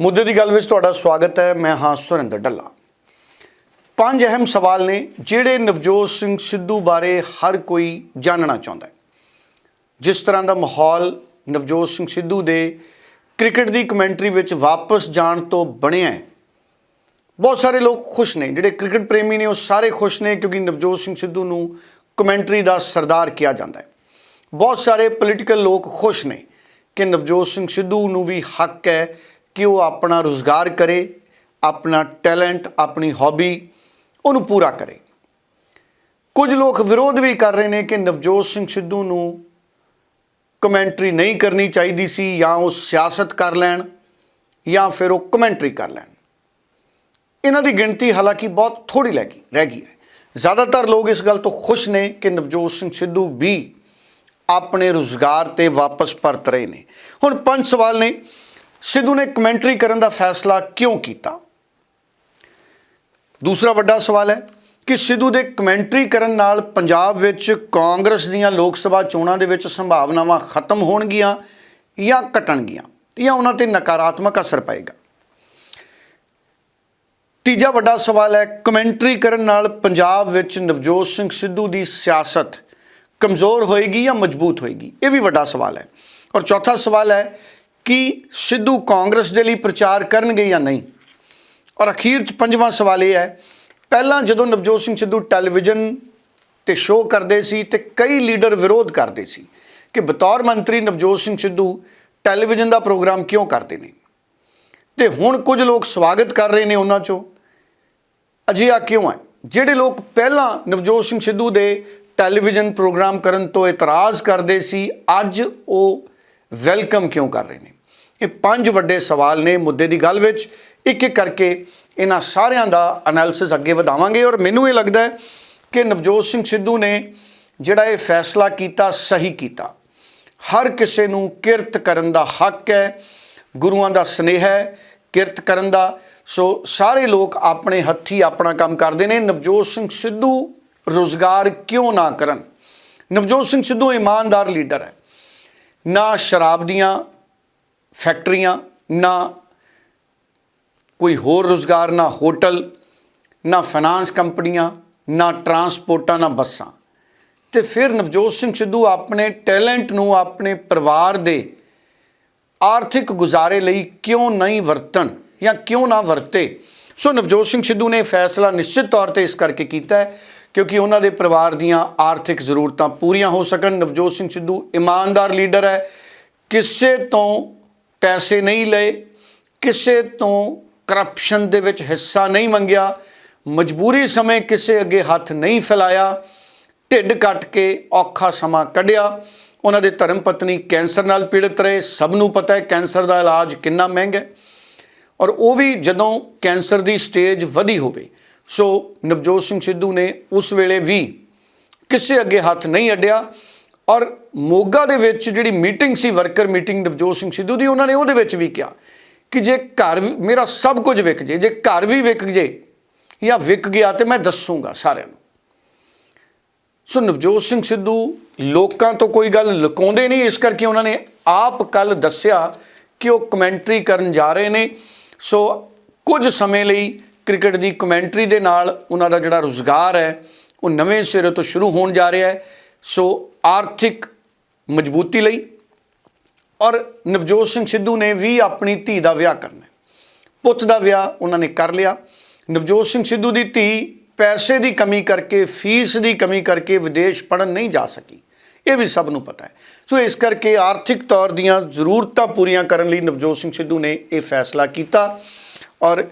ਮੁੱਦੇ ਦੀ ਗੱਲ ਵਿੱਚ ਤੁਹਾਡਾ ਸਵਾਗਤ ਹੈ, ਮੈਂ ਹਾਂ ਸੁਰਿੰਦਰ ਡੱਲਾ। ਪੰਜ ਅਹਿਮ ਸਵਾਲ ਨੇ ਜਿਹੜੇ ਨਵਜੋਤ ਸਿੰਘ ਸਿੱਧੂ ਬਾਰੇ ਹਰ ਕੋਈ ਜਾਣਨਾ ਚਾਹੁੰਦਾ ਹੈ। ਜਿਸ ਤਰ੍ਹਾਂ ਦਾ ਮਾਹੌਲ ਨਵਜੋਤ ਸਿੰਘ ਸਿੱਧੂ ਦੇ ਕ੍ਰਿਕਟ ਦੀ ਕਮੈਂਟਰੀ ਵਿੱਚ ਵਾਪਸ ਜਾਣ ਤੋਂ ਬਣਿਆ ਹੈ। ਬਹੁਤ ਸਾਰੇ ਲੋਕ ਖੁਸ਼ ਨੇ, ਜਿਹੜੇ ਕ੍ਰਿਕਟ ਪ੍ਰੇਮੀ ਨੇ ਉਹ ਸਾਰੇ ਖੁਸ਼ ਨੇ ਕਿਉਂਕਿ ਨਵਜੋਤ ਸਿੰਘ ਸਿੱਧੂ ਨੂੰ ਕਮੈਂਟਰੀ ਦਾ ਸਰਦਾਰ ਕਿਹਾ ਜਾਂਦਾ ਹੈ। ਬਹੁਤ ਸਾਰੇ ਪੋਲੀਟੀਕਲ ਲੋਕ ਖੁਸ਼ ਨੇ ਕਿ ਨਵਜੋਤ ਸਿੰਘ ਸਿੱਧੂ ਨੂੰ ਵੀ ਹੱਕ ਹੈ ਕਿ ਉਹ ਆਪਣਾ ਰੋਜ਼ਗਾਰ ਕਰੇ, ਆਪਣਾ ਟੈਲੈਂਟ, ਆਪਣੀ ਹੌਬੀ ਉਹਨੂੰ ਪੂਰਾ ਕਰੇ। ਕੁਝ ਲੋਕ ਵਿਰੋਧ ਵੀ ਕਰ ਰਹੇ ਨੇ ਕਿ ਨਵਜੋਤ ਸਿੰਘ ਸਿੱਧੂ ਨੂੰ ਕਮੈਂਟਰੀ ਨਹੀਂ ਕਰਨੀ ਚਾਹੀਦੀ ਸੀ, ਜਾਂ ਉਹ ਸਿਆਸਤ ਕਰ ਲੈਣ, ਜਾਂ ਫਿਰ ਉਹ ਕਮੈਂਟਰੀ ਕਰ ਲੈਣ। ਇਹਨਾਂ ਦੀ ਗਿਣਤੀ ਹਾਲਾਂਕਿ ਬਹੁਤ ਥੋੜੀ ਰਹਿ ਗਈ ਰਹਿ ਗਈ ਹੈ। ਜ਼ਿਆਦਾਤਰ ਲੋਕ ਇਸ ਗੱਲ ਤੋਂ ਖੁਸ਼ ਨੇ ਕਿ ਨਵਜੋਤ ਸਿੰਘ ਸਿੱਧੂ ਵੀ ਆਪਣੇ ਰੁਜ਼ਗਾਰ ਤੇ ਵਾਪਸ ਪਰਤ ਰਹੇ ਨੇ। ਹੁਣ ਪੰਜ ਸਵਾਲ ਨੇ। ਸਿੱਧੂ ਨੇ ਕਮੈਂਟਰੀ ਕਰਨ ਦਾ ਫੈਸਲਾ ਕਿਉਂ ਕੀਤਾ? ਦੂਸਰਾ ਵੱਡਾ ਸਵਾਲ ਹੈ ਕਿ ਸਿੱਧੂ ਦੇ ਕਮੈਂਟਰੀ ਕਰਨ ਨਾਲ ਪੰਜਾਬ ਵਿੱਚ ਕਾਂਗਰਸ ਦੀਆਂ ਲੋਕ ਸਭਾ ਚੋਣਾਂ ਦੇ ਵਿੱਚ ਸੰਭਾਵਨਾਵਾਂ ਖਤਮ ਹੋਣਗੀਆਂ ਜਾਂ ਘਟਣਗੀਆਂ ਜਾਂ ਉਹਨਾਂ ਤੇ ਨਕਾਰਾਤਮਕ ਅਸਰ ਪਏਗਾ? ਤੀਜਾ ਵੱਡਾ ਸਵਾਲ ਹੈ ਕਮੈਂਟਰੀ ਕਰਨ ਨਾਲ ਪੰਜਾਬ ਵਿੱਚ ਨਵਜੋਤ ਸਿੰਘ ਸਿੱਧੂ ਦੀ ਸਿਆਸਤ ਕਮਜ਼ੋਰ ਹੋਏਗੀ ਜਾਂ ਮਜ਼ਬੂਤ ਹੋਏਗੀ? ਇਹ ਵੀ ਵੱਡਾ ਸਵਾਲ ਹੈ। ਔਰ ਚੌਥਾ ਸਵਾਲ ਹੈ ਕਿ ਸਿੱਧੂ ਕਾਂਗਰਸ ਦੇ ਲਈ ਪ੍ਰਚਾਰ ਕਰਨਗੇ ਜਾਂ ਨਹੀਂ? ਔਰ ਅਖੀਰ ਚ ਪੰਜਵਾਂ ਸਵਾਲ ਇਹ ਹੈ, ਪਹਿਲਾਂ ਜਦੋਂ ਨਵਜੋਤ ਸਿੰਘ ਸਿੱਧੂ ਟੈਲੀਵਿਜ਼ਨ ਤੇ ਸ਼ੋਅ ਕਰਦੇ ਸੀ ਤੇ ਕਈ ਲੀਡਰ ਵਿਰੋਧ ਕਰਦੇ ਸੀ ਕਿ ਬਤੌਰ ਮੰਤਰੀ ਨਵਜੋਤ ਸਿੰਘ ਸਿੱਧੂ ਟੈਲੀਵਿਜ਼ਨ ਦਾ ਪ੍ਰੋਗਰਾਮ ਕਿਉਂ ਕਰਦੇ ਨੇ? ਤੇ ਹੁਣ ਕੁਝ ਲੋਕ ਸਵਾਗਤ ਕਰ ਰਹੇ ਨੇ ਉਹਨਾਂ ਚੋਂ। ਅਜਿਹਾ ਕਿਉਂ ਹੈ? ਜਿਹੜੇ ਲੋਕ ਪਹਿਲਾਂ ਨਵਜੋਤ ਸਿੰਘ ਸਿੱਧੂ ਦੇ ਟੈਲੀਵਿਜ਼ਨ ਪ੍ਰੋਗਰਾਮ ਕਰਨ ਤੋਂ ਇਤਰਾਜ਼ ਕਰਦੇ ਸੀ, ਅੱਜ ਉਹ ਵੈਲਕਮ ਕਿਉਂ ਕਰ ਰਹੇ ਨੇ? ਇਹ ਪੰਜ ਵੱਡੇ ਸਵਾਲ ਨੇ ਮੁੱਦੇ ਦੀ ਗੱਲ ਵਿੱਚ। ਇੱਕ ਇੱਕ ਕਰਕੇ ਇਹਨਾਂ ਸਾਰਿਆਂ ਦਾ ਐਨਾਲਿਸਿਸ ਅੱਗੇ ਵਧਾਵਾਂਗੇ ਔਰ ਮੈਨੂੰ ਇਹ ਲੱਗਦਾ ਹੈ ਕਿ ਨਵਜੋਤ ਸਿੰਘ ਸਿੱਧੂ ਨੇ ਜਿਹੜਾ ਇਹ ਫੈਸਲਾ ਕੀਤਾ ਸਹੀ ਕੀਤਾ। ਹਰ ਕਿਸੇ ਨੂੰ ਕਿਰਤ ਕਰਨ ਦਾ ਹੱਕ ਹੈ, ਗੁਰੂਆਂ ਦਾ ਸਨੇਹ ਹੈ ਕਿਰਤ ਕਰਨ ਦਾ। ਸੋ ਸਾਰੇ ਲੋਕ ਆਪਣੇ ਹੱਥੀ ਆਪਣਾ ਕੰਮ ਕਰਦੇ ਨੇ। ਨਵਜੋਤ ਸਿੰਘ ਸਿੱਧੂ ਰੋਜ਼ਗਾਰ ਕਿਉਂ ਨਾ ਕਰਨ? ਨਵਜੋਤ ਸਿੰਘ ਸਿੱਧੂ ਇਮਾਨਦਾਰ ਲੀਡਰ ਹੈ। ਨਾ ਸ਼ਰਾਬ ਦੀਆਂ ਫੈਕਟਰੀਆਂ, ਨਾ ਕੋਈ ਹੋਰ ਰੋਜ਼ਗਾਰ, ਨਾ ਹੋਟਲ, ਨਾ ਫਾਈਨਾਂਸ ਕੰਪਨੀਆਂ, ਨਾ ਟਰਾਂਸਪੋਰਟਾਂ ਨਾ ਬੱਸਾਂ। ਤੇ ਫਿਰ ਨਵਜੋਤ ਸਿੰਘ ਸਿੱਧੂ ਆਪਣੇ ਟੈਲੈਂਟ ਨੂੰ, ਆਪਣੇ ਪਰਿਵਾਰ ਦੇ ਆਰਥਿਕ ਗੁਜ਼ਾਰੇ ਲਈ ਕਿਉਂ ਨਹੀਂ ਵਰਤਣ ਜਾਂ ਕਿਉਂ ਨਾ ਵਰਤੇ? ਸੋ ਨਵਜੋਤ ਸਿੰਘ ਸਿੱਧੂ ਨੇ ਫੈਸਲਾ ਨਿਸ਼ਚਿਤ ਤੌਰ ਤੇ ਇਸ ਕਰਕੇ ਕੀਤਾ ਹੈ ਕਿਉਂਕਿ ਉਹਨਾਂ ਦੇ ਪਰਿਵਾਰ ਦੀਆਂ ਆਰਥਿਕ ਜ਼ਰੂਰਤਾਂ ਪੂਰੀਆਂ ਹੋ ਸਕਣ। ਨਵਜੋਤ ਸਿੰਘ ਸਿੱਧੂ ਇਮਾਨਦਾਰ ਲੀਡਰ ਹੈ। ਕਿਸੇ ਤੋਂ ਪੈਸੇ ਨਹੀਂ ਲਏ, ਕਿਸੇ ਤੋਂ ਕਰਪਸ਼ਨ ਦੇ ਵਿੱਚ ਹਿੱਸਾ ਨਹੀਂ ਮੰਗਿਆ, ਮਜਬੂਰੀ ਸਮੇਂ ਕਿਸੇ ਅੱਗੇ ਹੱਥ ਨਹੀਂ ਫੈਲਾਇਆ, ਢਿੱਡ ਕੱਟ ਕੇ ਔਖਾ ਸਮਾਂ ਕੱਢਿਆ। ਉਹਨਾਂ ਦੇ ਧਰਮ ਪਤਨੀ ਕੈਂਸਰ ਨਾਲ ਪੀੜਤ ਰਹੇ। ਸਭ ਨੂੰ ਪਤਾ ਹੈ ਕੈਂਸਰ ਦਾ ਇਲਾਜ ਕਿੰਨਾ ਮਹਿੰਗਾ ਹੈ। ਔਰ ਉਹ ਵੀ ਜਦੋਂ ਕੈਂਸਰ ਦੀ ਸਟੇਜ ਵਧੀ ਹੋਵੇ ਸੋ ਨਵਜੋਤ ਸਿੰਘ ਸਿੱਧੂ ਨੇ ਉਸ ਵੇਲੇ ਵੀ ਕਿਸੇ ਅੱਗੇ ਹੱਥ ਨਹੀਂ ਅੱਡਿਆ ਔਰ ਮੋਗਾ ਦੇ ਵਿੱਚ ਜਿਹੜੀ ਮੀਟਿੰਗ ਸੀ, ਵਰਕਰ ਮੀਟਿੰਗ ਨਵਜੋਤ ਸਿੰਘ ਸਿੱਧੂ ਦੀ, ਉਹਨਾਂ ਨੇ ਉਹਦੇ ਵਿੱਚ ਵੀ ਕਿਹਾ ਕਿ ਜੇ ਘਰ ਵੀ- ਮੇਰਾ ਸਭ ਕੁਝ ਵਿਕ ਜੇ ਜੇ ਘਰ ਵੀ ਵਿਕ ਜੇ ਜਾਂ ਵਿਕ ਗਿਆ ਤੇ ਮੈਂ ਦੱਸੂਗਾ ਸਾਰਿਆਂ ਨੂੰ। ਸੋ ਨਵਜੋਤ ਸਿੰਘ ਸਿੱਧੂ ਲੋਕਾਂ ਤੋਂ ਕੋਈ ਗੱਲ ਲੁਕਾਉਂਦੇ ਨਹੀਂ, ਇਸ ਕਰਕੇ ਉਹਨਾਂ ਨੇ ਆਪ ਕੱਲ ਦੱਸਿਆ ਕਿ ਉਹ ਕਮੈਂਟਰੀ ਕਰਨ ਜਾ ਰਹੇ ਨੇ। ਸੋ ਕੁਝ ਸਮੇਂ ਲਈ ਕ੍ਰਿਕਟ ਦੀ ਕਮੈਂਟਰੀ ਦੇ ਨਾਲ ਉਹਨਾਂ ਦਾ ਜਿਹੜਾ ਰੋਜ਼ਗਾਰ ਹੈ, ਉਹ ਨਵੇਂ ਸਿਰੇ ਤੋਂ ਸ਼ੁਰੂ ਹੋਣ ਜਾ ਰਿਹਾ ਹੈ। ਸੋ ਆਰਥਿਕ ਮਜ਼ਬੂਤੀ ਲਈ ਔਰ ਨਵਜੋਤ ਸਿੰਘ ਸਿੱਧੂ ਨੇ ਵੀ ਆਪਣੀ ਧੀ ਦਾ ਵਿਆਹ ਕਰਨਾ ਪੁੱਤ ਦਾ ਵਿਆਹ ਉਹਨਾਂ ਨੇ ਕਰ ਲਿਆ। ਨਵਜੋਤ ਸਿੰਘ ਸਿੱਧੂ ਦੀ ਧੀ ਪੈਸੇ ਦੀ ਕਮੀ ਕਰਕੇ, ਫੀਸ ਦੀ ਕਮੀ ਕਰਕੇ ਵਿਦੇਸ਼ ਪੜਨ ਨਹੀਂ ਜਾ ਸਕੀ। ਇਹ ਵੀ ਸਭ ਨੂੰ ਪਤਾ ਹੈ। ਸੋ ਇਸ ਕਰਕੇ ਆਰਥਿਕ ਤੌਰ ਦੀਆਂ ਜ਼ਰੂਰਤਾਂ ਪੂਰੀਆਂ ਕਰਨ ਲਈ ਨਵਜੋਤ ਸਿੰਘ ਸਿੱਧੂ ਨੇ ਇਹ ਫੈਸਲਾ ਕੀਤਾ ਔਰ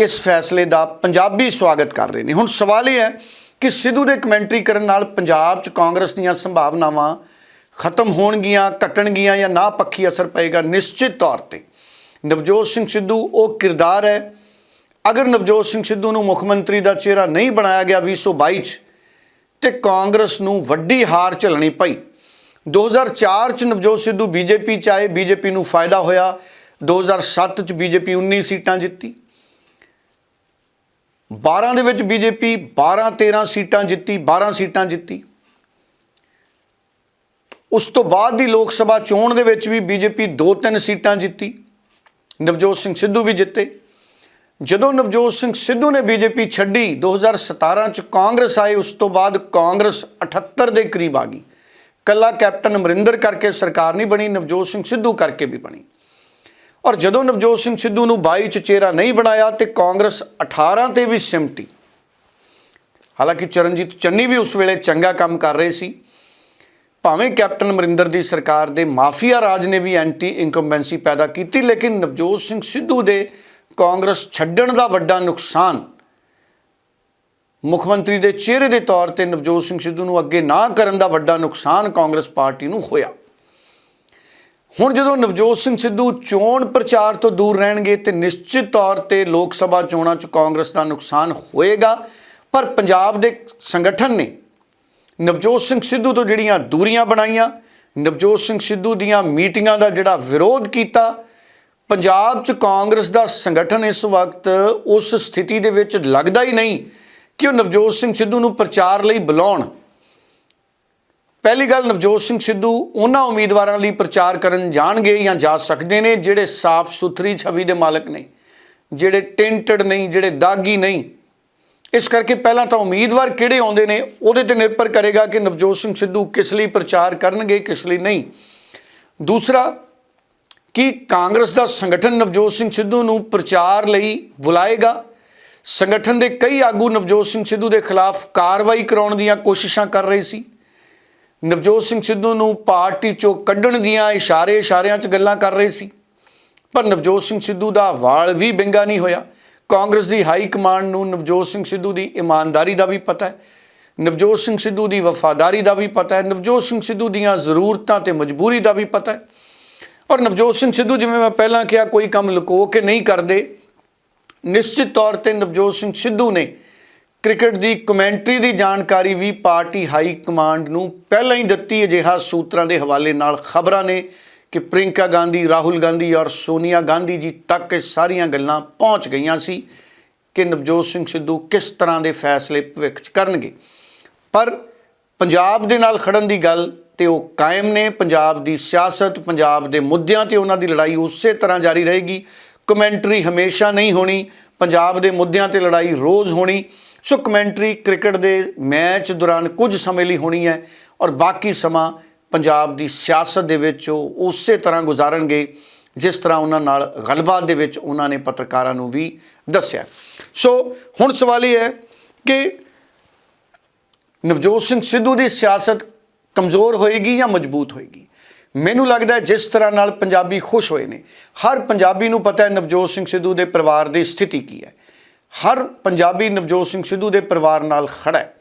ਇਸ ਫੈਸਲੇ ਦਾ ਪੰਜਾਬੀ ਸਵਾਗਤ ਕਰ ਰਹੇ ਨੇ। ਹੁਣ ਸਵਾਲ ਇਹ ਹੈ ਕਿ ਸਿੱਧੂ ਦੇ ਕਮੈਂਟਰੀ ਕਰਨ ਨਾਲ ਪੰਜਾਬ 'ਚ ਕਾਂਗਰਸ ਦੀਆਂ ਸੰਭਾਵਨਾਵਾਂ ਖਤਮ ਹੋਣਗੀਆਂ, ਘਟਣਗੀਆਂ ਜਾਂ ਨਾ ਪੱਖੀ ਅਸਰ ਪਏਗਾ ਨਿਸ਼ਚਿਤ ਤੌਰ ਤੇ। ਨਵਜੋਤ ਸਿੰਘ ਸਿੱਧੂ, ਉਹ ਕਿਰਦਾਰ ਹੈ। ਅਗਰ ਨਵਜੋਤ ਸਿੰਘ ਸਿੱਧੂ ਨੂੰ ਮੁੱਖ ਮੰਤਰੀ ਦਾ ਚਿਹਰਾ ਨਹੀਂ ਬਣਾਇਆ ਗਿਆ 2022 ਚ, ਤੇ ਕਾਂਗਰਸ ਨੂੰ ਵੱਡੀ ਹਾਰ ਝੱਲਣੀ ਪਈ। 2004 ਚ ਨਵਜੋਤ ਸਿੱਧੂ ਬੀਜੇਪੀ ਚ ਆਏ, ਬੀਜੇਪੀ ਨੂੰ ਫਾਇਦਾ ਹੋਇਆ। 2007 ਚ ਬੀਜੇਪੀ 19 ਸੀਟਾਂ ਜਿੱਤੀ। 12 ਦੇ ਵਿੱਚ ਬੀਜੇਪੀ 12 13 ਸੀਟਾਂ ਜਿੱਤੀ 12 ਸੀਟਾਂ ਜਿੱਤੀ। ਉਸ ਤੋਂ ਬਾਅਦ ਦੀ ਲੋਕ ਸਭਾ ਚੋਣ ਦੇ ਵਿੱਚ ਵੀ ਬੀਜੇਪੀ 2-3 ਸੀਟਾਂ ਜਿੱਤੀ। ਨਵਜੋਤ ਸਿੰਘ ਸਿੱਧੂ ਵੀ ਜਿੱਤੇ। ਜਦੋਂ ਨਵਜੋਤ ਸਿੰਘ ਸਿੱਧੂ ਨੇ ਬੀਜੇਪੀ ਛੱਡੀ 2017 ਚ ਕਾਂਗਰਸ ਆਏ, ਉਸ ਤੋਂ ਬਾਅਦ ਕਾਂਗਰਸ 78 ਦੇ ਕਰੀਬ ਆ ਗਈ। ਕੱਲਾ ਕੈਪਟਨ ਅਮਰਿੰਦਰ ਕਰਕੇ ਸਰਕਾਰ ਨਹੀਂ ਬਣੀ, ਨਵਜੋਤ ਸਿੰਘ ਸਿੱਧੂ ਕਰਕੇ ਵੀ ਬਣੀ। ਔਰ ਜਦੋਂ ਨਵਜੋਤ ਸਿੰਘ ਸਿੱਧੂ ਨੂੰ 22 ਚ ਚਿਹਰਾ ਨਹੀਂ ਬਣਾਇਆ ਤੇ ਕਾਂਗਰਸ 18 ਤੇ ਵੀ ਸਿਮਟੀ। ਹਾਲਾਂਕਿ ਚਰਨਜੀਤ ਚੰਨੀ ਵੀ ਉਸ ਵੇਲੇ ਚੰਗਾ ਕੰਮ ਕਰ ਰਹੇ ਸੀ। ਭਾਵੇਂ ਕੈਪਟਨ ਅਮਰਿੰਦਰ ਦੀ ਸਰਕਾਰ ਦੇ ਮਾਫੀਆ ਰਾਜ ਨੇ ਵੀ ਐਂਟੀ ਇਨਕੰਬੈਂਸੀ ਪੈਦਾ ਕੀਤੀ, ਲੇਕਿਨ ਨਵਜੋਤ ਸਿੰਘ ਸਿੱਧੂ ਦੇ ਕਾਂਗਰਸ ਛੱਡਣ ਦਾ ਵੱਡਾ ਨੁਕਸਾਨ ਮੁੱਖ ਮੰਤਰੀ ਦੇ ਚਿਹਰੇ ਦੇ ਤੌਰ ਤੇ ਨਵਜੋਤ ਸਿੰਘ ਸਿੱਧੂ ਨੂੰ ਅੱਗੇ ਨਾ ਕਰਨ ਦਾ ਵੱਡਾ ਨੁਕਸਾਨ ਕਾਂਗਰਸ ਪਾਰਟੀ ਨੂੰ ਹੋਇਆ। ਹੁਣ ਜਦੋਂ ਨਵਜੋਤ ਸਿੰਘ ਸਿੱਧੂ ਚੋਣ ਪ੍ਰਚਾਰ ਤੋਂ ਦੂਰ ਰਹਿਣਗੇ ਤੇ ਨਿਸ਼ਚਿਤ ਤੌਰ ਤੇ ਲੋਕ ਸਭਾ ਚੋਣਾਂ 'ਚ ਕਾਂਗਰਸ ਦਾ ਨੁਕਸਾਨ ਹੋਏਗਾ, ਪਰ ਪੰਜਾਬ ਦੇ ਸੰਗਠਨ ਨੇ ਨਵਜੋਤ ਸਿੰਘ ਸਿੱਧੂ ਤੋਂ ਜਿਹੜੀਆਂ ਦੂਰੀਆਂ ਬਣਾਈਆਂ, ਨਵਜੋਤ ਸਿੰਘ ਸਿੱਧੂ ਦੀਆਂ ਮੀਟਿੰਗਾਂ ਦਾ ਜਿਹੜਾ ਵਿਰੋਧ ਕੀਤਾ, ਪੰਜਾਬ 'ਚ ਕਾਂਗਰਸ ਦਾ ਸੰਗਠਨ ਇਸ ਵਕਤ ਉਸ ਸਥਿਤੀ ਦੇ ਵਿੱਚ ਲੱਗਦਾ ਹੀ ਨਹੀਂ ਕਿ ਉਹ ਨਵਜੋਤ ਸਿੰਘ ਸਿੱਧੂ ਨੂੰ ਪ੍ਰਚਾਰ ਲਈ ਬੁਲਾਉਣ। ਪਹਿਲੀ ਗੱਲ ਨਵਜੋਤ ਸਿੰਘ ਸਿੱਧੂ, ਉਹਨਾਂ ਉਮੀਦਵਾਰਾਂ ਲਈ ਪ੍ਰਚਾਰ ਕਰਨ ਜਾਣਗੇ ਜਾਂ ਜਾ ਸਕਦੇ ਨੇ, ਜਿਹੜੇ ਸਾਫ਼ ਸੁਥਰੀ ਛਵੀ ਦੇ ਮਾਲਕ ਨੇ, ਜਿਹੜੇ ਟੈਂਟਡ ਨਹੀਂ, ਜਿਹੜੇ ਦਾਗੀ ਨਹੀਂ। ਇਸ ਕਰਕੇ ਪਹਿਲਾਂ ਤਾਂ ਉਮੀਦਵਾਰ ਕਿਹੜੇ ਆਉਂਦੇ ਨੇ, ਉਹਦੇ ਤੇ ਨਿਰਭਰ ਕਰੇਗਾ ਕਿ ਨਵਜੋਤ ਸਿੰਘ ਸਿੱਧੂ ਕਿਸ ਲਈ ਪ੍ਰਚਾਰ ਕਰਨਗੇ, ਕਿਸ ਲਈ ਨਹੀਂ। ਦੂਸਰਾ, ਕਿ ਕਾਂਗਰਸ ਦਾ ਸੰਗਠਨ ਨਵਜੋਤ ਸਿੰਘ ਸਿੱਧੂ ਨੂੰ ਪ੍ਰਚਾਰ ਲਈ ਬੁਲਾਏਗਾ? ਸੰਗਠਨ ਦੇ ਕਈ ਆਗੂ ਨਵਜੋਤ ਸਿੰਘ ਸਿੱਧੂ ਦੇ ਖਿਲਾਫ ਕਾਰਵਾਈ ਕਰਾਉਣ ਦੀਆਂ ਕੋਸ਼ਿਸ਼ਾਂ ਕਰ ਰਹੇ ਸੀ। ਨਵਜੋਤ ਸਿੰਘ ਸਿੱਧੂ ਨੂੰ ਪਾਰਟੀ ਚੋਂ ਕੱਢਣ ਦੀਆਂ ਇਸ਼ਾਰੇ ਇਸ਼ਾਰਿਆਂ 'ਚ ਗੱਲਾਂ ਕਰ ਰਹੇ ਸੀ। ਪਰ ਨਵਜੋਤ ਸਿੰਘ ਸਿੱਧੂ ਦਾ ਵਾਲ ਵੀ ਬਿੰਗਾ ਨਹੀਂ ਹੋਇਆ। ਕਾਂਗਰਸ ਦੀ ਹਾਈ ਕਮਾਂਡ ਨੂੰ ਨਵਜੋਤ ਸਿੰਘ ਸਿੱਧੂ ਦੀ ਇਮਾਨਦਾਰੀ ਦਾ ਵੀ ਪਤਾ ਹੈ। ਨਵਜੋਤ ਸਿੰਘ ਸਿੱਧੂ ਦੀ ਵਫਾਦਾਰੀ ਦਾ ਵੀ ਪਤਾ ਹੈ। ਨਵਜੋਤ ਸਿੰਘ ਸਿੱਧੂ ਦੀਆਂ ਜ਼ਰੂਰਤਾਂ ਤੇ ਮਜਬੂਰੀ ਦਾ ਵੀ ਪਤਾ ਹੈ। ਔਰ ਨਵਜੋਤ ਸਿੰਘ ਸਿੱਧੂ, ਜਿਵੇਂ ਮੈਂ ਪਹਿਲਾਂ ਕਿਹਾ, ਕੋਈ ਕੰਮ ਲੁਕੋ ਕੇ ਨਹੀਂ ਕਰਦੇ। ਨਿਸ਼ਚਿਤ ਤੌਰ ਤੇ ਨਵਜੋਤ ਸਿੰਘ ਸਿੱਧੂ ਨੇ ਕ੍ਰਿਕਟ ਦੀ ਕਮੈਂਟਰੀ ਦੀ ਜਾਣਕਾਰੀ ਵੀ ਪਾਰਟੀ ਹਾਈ ਕਮਾਂਡ ਨੂੰ ਪਹਿਲਾਂ ਹੀ ਦਿੱਤੀ। ਅਜਿਹਾ ਸੂਤਰਾਂ ਦੇ ਹਵਾਲੇ ਨਾਲ ਖਬਰਾਂ ਨੇ ਕਿ ਪ੍ਰਿੰਕਾ ਗਾਂਧੀ, ਰਾਹੁਲ ਗਾਂਧੀ ਔਰ ਸੋਨੀਆ ਗਾਂਧੀ ਜੀ ਤੱਕ ਇਹ ਸਾਰੀਆਂ ਗੱਲਾਂ ਪਹੁੰਚ ਗਈਆਂ ਸੀ ਕਿ ਨਵਜੋਤ ਸਿੰਘ ਸਿੱਧੂ ਕਿਸ ਤਰ੍ਹਾਂ ਦੇ ਫੈਸਲੇ ਭਵਿੱਖ 'ਚ ਕਰਨਗੇ। ਪਰ ਪੰਜਾਬ ਦੇ ਨਾਲ ਖੜਨ ਦੀ ਗੱਲ ਤੇ ਉਹ ਕਾਇਮ ਨੇ। ਪੰਜਾਬ ਦੀ ਸਿਆਸਤ, ਪੰਜਾਬ ਦੇ ਮੁੱਦਿਆਂ ਤੇ ਉਹਨਾਂ ਦੀ ਲੜਾਈ ਉਸੇ ਤਰ੍ਹਾਂ ਜਾਰੀ ਰਹੇਗੀ। ਕਮੈਂਟਰੀ ਹਮੇਸ਼ਾ ਨਹੀਂ ਹੋਣੀ। ਪੰਜਾਬ ਦੇ ਮੁੱਦਿਆਂ ਤੇ ਲੜਾਈ ਰੋਜ਼ ਹੋਣੀ। ਸੋ ਕਮੈਂਟਰੀ ਕ੍ਰਿਕਟ ਦੇ ਮੈਚ ਦੌਰਾਨ ਕੁਝ ਸਮੇਂ ਲਈ ਹੋਣੀ ਹੈ ਔਰ ਬਾਕੀ ਸਮਾਂ ਪੰਜਾਬ ਦੀ ਸਿਆਸਤ ਦੇ ਵਿੱਚ ਉਹ ਉਸੇ ਤਰ੍ਹਾਂ ਗੁਜ਼ਾਰਨਗੇ, ਜਿਸ ਤਰ੍ਹਾਂ ਉਹਨਾਂ ਨਾਲ ਗੱਲਬਾਤ ਦੇ ਵਿੱਚ ਉਹਨਾਂ ਨੇ ਪੱਤਰਕਾਰਾਂ ਨੂੰ ਵੀ ਦੱਸਿਆ। ਸੋ ਹੁਣ ਸਵਾਲ ਇਹ ਹੈ ਕਿ ਨਵਜੋਤ ਸਿੰਘ ਸਿੱਧੂ ਦੀ ਸਿਆਸਤ ਕਮਜ਼ੋਰ ਹੋਏਗੀ ਜਾਂ ਮਜ਼ਬੂਤ ਹੋਏਗੀ? ਮੈਨੂੰ ਲੱਗਦਾ ਹੈ ਜਿਸ ਤਰ੍ਹਾਂ ਨਾਲ ਪੰਜਾਬੀ ਖੁਸ਼ ਹੋਏ ਨੇ। ਹਰ ਪੰਜਾਬੀ ਨੂੰ ਪਤਾ ਹੈ ਨਵਜੋਤ ਸਿੰਘ ਸਿੱਧੂ ਦੇ ਪਰਿਵਾਰ ਦੀ ਸਥਿਤੀ ਕੀ ਹੈ। ਹਰ ਪੰਜਾਬੀ ਨਵਜੋਤ ਸਿੰਘ ਸਿੱਧੂ ਦੇ ਪਰਿਵਾਰ ਨਾਲ ਖੜਾ ਹੈ।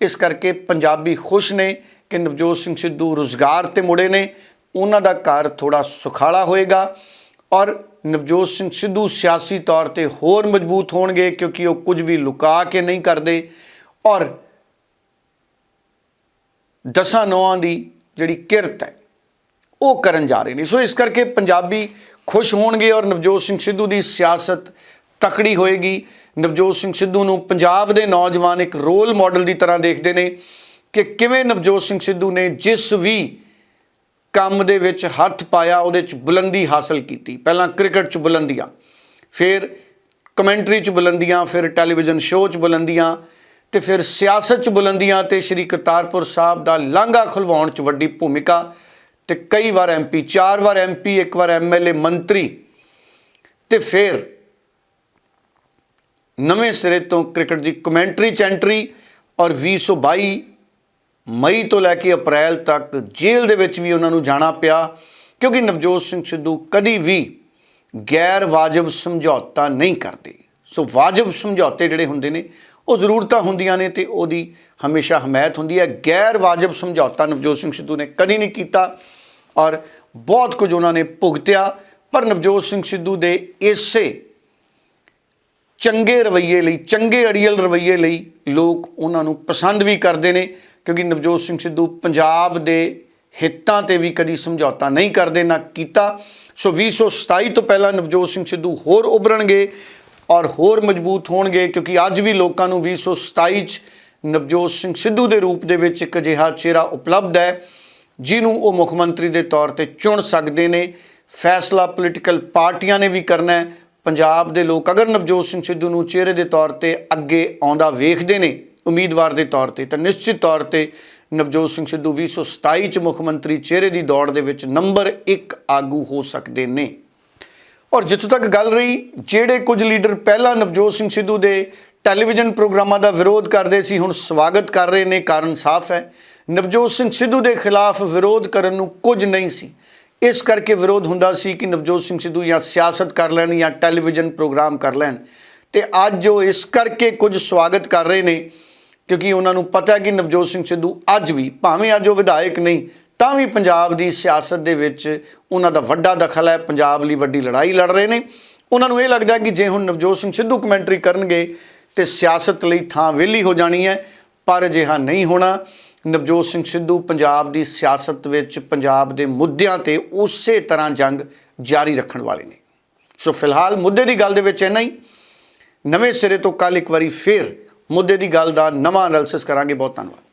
ਇਸ ਕਰਕੇ ਪੰਜਾਬੀ ਖੁਸ਼ ਨੇ ਕਿ ਨਵਜੋਤ ਸਿੰਘ ਸਿੱਧੂ ਰੁਜ਼ਗਾਰ ਤੇ ਮੁੜੇ ਨੇ। ਉਹਨਾਂ ਦਾ ਘਰ ਥੋੜਾ ਸੁਖਾਲਾ ਹੋਏਗਾ ਔਰ ਨਵਜੋਤ ਸਿੰਘ ਸਿੱਧੂ ਸਿਆਸੀ ਤੌਰ ਤੇ ਹੋਰ ਮਜ਼ਬੂਤ ਹੋਣਗੇ ਕਿਉਂਕਿ ਉਹ ਕੁਝ ਵੀ ਲੁਕਾ ਕੇ ਨਹੀਂ ਕਰਦੇ ਔਰ ਦਸਾਂ ਨੌਆਂ ਦੀ ਜਿਹੜੀ ਕਿਰਤ ਹੈ, ਉਹ ਕਰਨ ਜਾ ਰਹੇ ਨੇ। ਸੋ ਇਸ ਕਰਕੇ ਪੰਜਾਬੀ ਖੁਸ਼ ਹੋਣਗੇ ਔਰ ਨਵਜੋਤ ਸਿੰਘ ਸਿੱਧੂ ਦੀ ਸਿਆਸਤ ਤਕੜੀ ਹੋਏਗੀ। ਨਵਜੋਤ ਸਿੰਘ ਸਿੱਧੂ ਨੂੰ ਪੰਜਾਬ ਦੇ ਨੌਜਵਾਨ ਇੱਕ ਰੋਲ ਮਾਡਲ ਦੀ ਤਰ੍ਹਾਂ ਦੇਖਦੇ ਨੇ ਕਿ ਕਿਵੇਂ ਨਵਜੋਤ ਸਿੰਘ ਸਿੱਧੂ ਨੇ ਜਿਸ ਵੀ ਕੰਮ ਦੇ ਵਿੱਚ ਹੱਥ ਪਾਇਆ, ਉਹਦੇ ਚ ਬੁਲੰਦੀ ਹਾਸਲ ਕੀਤੀ। ਪਹਿਲਾਂ ਕ੍ਰਿਕਟ ਚ ਬੁਲੰਦੀਆਂ, ਫਿਰ ਕਮੈਂਟਰੀ ਚ ਬੁਲੰਦੀਆਂ, ਫਿਰ ਟੈਲੀਵਿਜ਼ਨ ਸ਼ੋਅ ਚ ਬੁਲੰਦੀਆਂ ਤੇ ਫਿਰ ਸਿਆਸਤ ਚ ਬੁਲੰਦੀਆਂ ਤੇ ਸ਼੍ਰੀ ਕਰਤਾਰਪੁਰ ਸਾਹਿਬ ਦਾ ਲਾਂਘਾ ਖੁਲਵਾਉਣ ਚ ਵੱਡੀ ਭੂਮਿਕਾ ਤੇ ਕਈ ਵਾਰ ਐਮਪੀ ਚਾਰ ਵਾਰ ਐਮਪੀ ਇੱਕ ਵਾਰ ਐਮਐਲਏ ਮੰਤਰੀ ਤੇ ਫਿਰ ਨਵੇਂ ਸਿਰੇ ਤੋਂ ਕ੍ਰਿਕਟ ਦੀ ਕਮੈਂਟਰੀ ਚੈਂਟਰੀ ਔਰ 2022 ਮਈ ਤੋਂ ਲੈ ਕੇ ਅਪ੍ਰੈਲ ਤੱਕ ਜੇਲ੍ਹ ਦੇ ਵਿੱਚ ਵੀ ਉਹਨਾਂ ਨੂੰ ਜਾਣਾ ਪਿਆ, ਕਿਉਂਕਿ ਨਵਜੋਤ ਸਿੰਘ ਸਿੱਧੂ ਕਦੀ ਵੀ ਗੈਰ ਵਾਜਬ ਸਮਝੌਤਾ ਨਹੀਂ ਕਰਦੇ। ਸੋ ਵਾਜਬ ਸਮਝੌਤੇ ਜਿਹੜੇ ਹੁੰਦੇ ਨੇ, ਉਹ ਜ਼ਰੂਰਤਾਂ ਹੁੰਦੀਆਂ ਨੇ ਤੇ ਉਹਦੀ ਹਮੇਸ਼ਾ ਹਮਾਇਤ ਹੁੰਦੀ ਹੈ। ਗੈਰ ਵਾਜਬ ਸਮਝੌਤਾ ਨਵਜੋਤ ਸਿੰਘ ਸਿੱਧੂ ਨੇ ਕਦੀ ਨਹੀਂ ਕੀਤਾ ਔਰ ਬਹੁਤ ਕੁਝ ਉਹਨਾਂ ਨੇ ਭੁਗਤਿਆ, ਪਰ ਨਵਜੋਤ ਸਿੰਘ ਸਿੱਧੂ ਦੇ ਇਸੇ ਚੰਗੇ ਰਵੱਈਏ ਲਈ, ਚੰਗੇ ਅੜੀਅਲ ਰਵੱਈਏ ਲਈ ਲੋਕ ਉਹਨਾਂ ਨੂੰ ਪਸੰਦ ਵੀ ਕਰਦੇ ਨੇ, ਕਿਉਂਕਿ ਨਵਜੋਤ ਸਿੰਘ ਸਿੱਧੂ ਪੰਜਾਬ ਦੇ ਹਿੱਤਾਂ ਤੇ ਵੀ ਕਦੀ ਸਮਝੌਤਾ ਨਹੀਂ ਕਰਦੇ, ਨਾ ਕੀਤਾ। ਸੋ 2027 ਤੋਂ ਪਹਿਲਾਂ ਨਵਜੋਤ ਸਿੰਘ ਸਿੱਧੂ ਹੋਰ ਉਭਰਨਗੇ ਔਰ ਹੋਰ ਮਜ਼ਬੂਤ ਹੋਣਗੇ, ਕਿਉਂਕਿ ਅੱਜ ਵੀ ਲੋਕਾਂ ਨੂੰ 2027 ਚ ਨਵਜੋਤ ਸਿੰਘ ਸਿੱਧੂ ਦੇ ਰੂਪ ਦੇ ਵਿੱਚ ਇੱਕ ਅਜਿਹਾ ਚਿਹਰਾ ਉਪਲਬਧ ਹੈ, ਜਿਹਨੂੰ ਉਹ ਮੁੱਖ ਮੰਤਰੀ ਦੇ ਤੌਰ ਤੇ ਚੁਣ ਸਕਦੇ ਨੇ। ਫੈਸਲਾ ਪੋਲੀਟੀਕਲ ਪਾਰਟੀਆਂ ਨੇ ਵੀ ਕਰਨਾ ਹੈ ਪੰਜਾਬ ਦੇ ਲੋਕ ਅਗਰ ਨਵਜੋਤ ਸਿੰਘ ਸਿੱਧੂ ਨੂੰ ਚਿਹਰੇ ਦੇ ਤੌਰ ਤੇ ਅੱਗੇ ਆਉਂਦਾ ਵੇਖਦੇ ਨੇ, ਉਮੀਦਵਾਰ ਦੇ ਤੌਰ ਤੇ, ਤਾਂ ਨਿਸ਼ਚਿਤ ਤੌਰ ਤੇ ਨਵਜੋਤ ਸਿੰਘ ਸਿੱਧੂ 2027 ਚ ਮੁੱਖ ਮੰਤਰੀ ਚਿਹਰੇ ਦੀ ਦੌੜ ਦੇ ਵਿੱਚ ਨੰਬਰ 1 ਆਗੂ ਹੋ ਸਕਦੇ ਨੇ। ਔਰ ਜਿੱਥੋਂ ਤੱਕ ਗੱਲ ਰਹੀ, ਜਿਹੜੇ ਕੁਝ ਲੀਡਰ ਪਹਿਲਾਂ ਨਵਜੋਤ ਸਿੰਘ ਸਿੱਧੂ ਦੇ ਟੈਲੀਵਿਜ਼ਨ ਪ੍ਰੋਗਰਾਮਾਂ ਦਾ ਵਿਰੋਧ ਕਰਦੇ ਸੀ, ਹੁਣ ਸਵਾਗਤ ਕਰ ਰਹੇ ਨੇ, ਕਾਰਨ ਸਾਫ਼ ਹੈ। ਨਵਜੋਤ ਸਿੰਘ ਸਿੱਧੂ ਦੇ ਖਿਲਾਫ ਵਿਰੋਧ ਕਰਨ ਨੂੰ ਕੁਝ ਨਹੀਂ ਸੀ। ਇਸ ਕਰਕੇ ਵਿਰੋਧ ਹੁੰਦਾ ਸੀ ਕਿ ਨਵਜੋਤ ਸਿੰਘ ਸਿੱਧੂ ਜਾਂ ਸਿਆਸਤ ਕਰ ਲੈਣ ਜਾਂ ਟੈਲੀਵਿਜ਼ਨ ਪ੍ਰੋਗਰਾਮ ਕਰ ਲੈਣ। ਤੇ ਅੱਜ ਉਹ ਇਸ ਕਰਕੇ ਕੁਝ ਸਵਾਗਤ ਕਰ ਰਹੇ ਨੇ, ਕਿਉਂਕਿ ਉਹਨਾਂ ਨੂੰ ਪਤਾ ਹੈ ਕਿ ਨਵਜੋਤ ਸਿੰਘ ਸਿੱਧੂ ਅੱਜ ਵੀ, ਭਾਵੇਂ ਅੱਜ ਉਹ ਵਿਧਾਇਕ ਨਹੀਂ, ਤਾਂ ਵੀ ਪੰਜਾਬ ਦੀ ਸਿਆਸਤ ਦੇ ਵਿੱਚ ਉਹਨਾਂ ਦਾ ਵੱਡਾ ਦਖਲ ਹੈ, ਪੰਜਾਬ ਲਈ ਵੱਡੀ ਲੜਾਈ ਲੜ ਰਹੇ ਨੇ। ਉਹਨਾਂ ਨੂੰ ਇਹ ਲੱਗਦਾ ਕਿ ਜੇ ਹੁਣ ਨਵਜੋਤ ਸਿੰਘ ਸਿੱਧੂ ਕਮੈਂਟਰੀ ਕਰਨਗੇ, ਤੇ ਸਿਆਸਤ ਲਈ ਥਾਂ ਵਿਹਲੀ ਹੋ ਜਾਣੀ ਹੈ, ਪਰ ਅਜਿਹਾ ਨਹੀਂ ਹੋਣਾ। ਨਵਜੋਤ ਸਿੰਘ ਸਿੱਧੂ ਪੰਜਾਬ ਦੀ ਸਿਆਸਤ ਵਿੱਚ ਪੰਜਾਬ ਦੇ ਮੁੱਦਿਆਂ ਤੇ ਉਸੇ ਤਰ੍ਹਾਂ ਜੰਗ ਜਾਰੀ ਰੱਖਣ ਵਾਲੇ ਨੇ। ਸੋ ਫਿਲਹਾਲ ਮੁੱਦੇ ਦੀ ਗੱਲ ਦੇ ਵਿੱਚ ਇੰਨਾ ਹੀ। ਨਵੇਂ ਸਿਰੇ ਤੋਂ ਕੱਲ ਇੱਕ ਵਾਰੀ ਫੇਰ ਮੁੱਦੇ ਦੀ ਗੱਲ ਦਾ ਨਵਾਂ ਐਨਾਲਿਸਿਸ ਕਰਾਂਗੇ। ਬਹੁਤ ਧੰਨਵਾਦ।